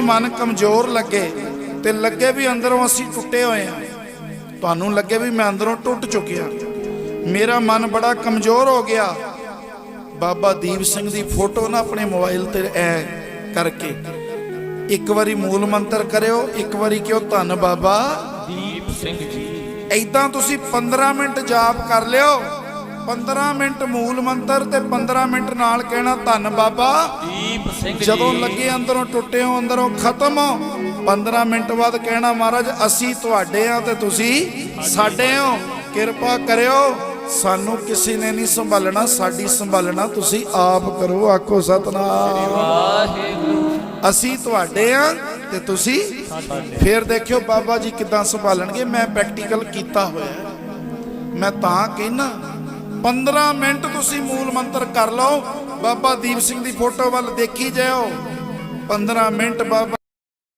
ਵੀ ਮਨ ਕਮਜ਼ੋਰ ਲੱਗੇ ਤੇ ਲੱਗੇ ਵੀ ਅੰਦਰੋਂ ਅਸੀਂ ਟੁੱਟੇ ਹੋਏ ਆ ਤੁਹਾਨੂੰ ਲੱਗੇ ਵੀ ਮੈਂ ਅੰਦਰੋਂ ਟੁੱਟ ਚੁੱਕਿਆ। ਮੇਰਾ ਮਨ ਬੜਾ ਕਮਜ਼ੋਰ ਹੋ ਗਿਆ। ਬਾਬਾ ਦੀਪ ਸਿੰਘ ਦੀ ਫੋਟੋ ਨਾ ਆਪਣੇ ਮੋਬਾਈਲ ਤੇ ਐ ਕਰਕੇ। ਇੱਕ ਵਾਰੀ ਮੂਲ ਮੰਤਰ ਕਰਿਓ ਇੱਕ ਵਾਰੀ ਕਿਉ ਧੰਨ ਬਾਬਾ? ਦੀਪ ਸਿੰਘ ਜੀ। ਐਦਾਂ ਤੁਸੀਂ 15 ਮਿੰਟ ਜਾਪ ਕਰ ਲਿਓ। 15 ਮਿੰਟ ਮੂਲ ਮੰਤਰ ਤੇ 15 ਮਿੰਟ ਨਾਲ ਕਹਿਣਾ ਧੰਨ ਬਾਬਾ। ਦੀਪ ਸਿੰਘ ਜੀ। ਜਦੋਂ ਲੱਗੇ ਅੰਦਰੋਂ ਟੁੱਟੇ ਹੋ ਅੰਦਰੋਂ ਖਤਮ ਹੋ 15 ਮਿੰਟ ਬਾਅਦ ਕਹਿਣਾ ਮਹਾਰਾਜ ਅਸੀਂ ਤੁਹਾਡੇ ਆ ਤੇ ਤੁਸੀਂ ਸਾਡੇ ਹੋ। ਕਿਰਪਾ ਕਰਿਓ ਸਾਨੂੰ ਕਿਸੇ ਨੇ ਨਹੀਂ ਸੰਭਾਲਣਾ ਸਾਡੀ ਸੰਭਾਲਣਾ ਤੁਸੀਂ ਆਪ ਕਰੋ ਆਖੋ ਸਤਨਾਮ। ਵਾਹਿਗੁਰੂ। ਅਸੀਂ ਤੁਹਾਡੇ ਆ ਤੇ ਤੁਸੀਂ ਫਿਰ ਦੇਖਿਓ ਬਾਬਾ ਜੀ ਕਿਦਾਂ ਸੰਭਾਲਣਗੇ ਮੈਂ ਪ੍ਰੈਕਟੀਕਲ ਕੀਤਾ ਹੋਇਆ। ਮੈਂ ਤਾਂ ਕਹਿਣਾ 15 ਮਿੰਟ ਤੁਸੀਂ ਮੂਲ ਮੰਤਰ ਕਰ ਲਓ। ਬਾਬਾ ਦੀਪ ਸਿੰਘ ਦੀ ਫੋਟੋ ਵੱਲ ਦੇਖੀ ਜਾਓ। 15 ਮਿੰਟ ਬਾਬਾ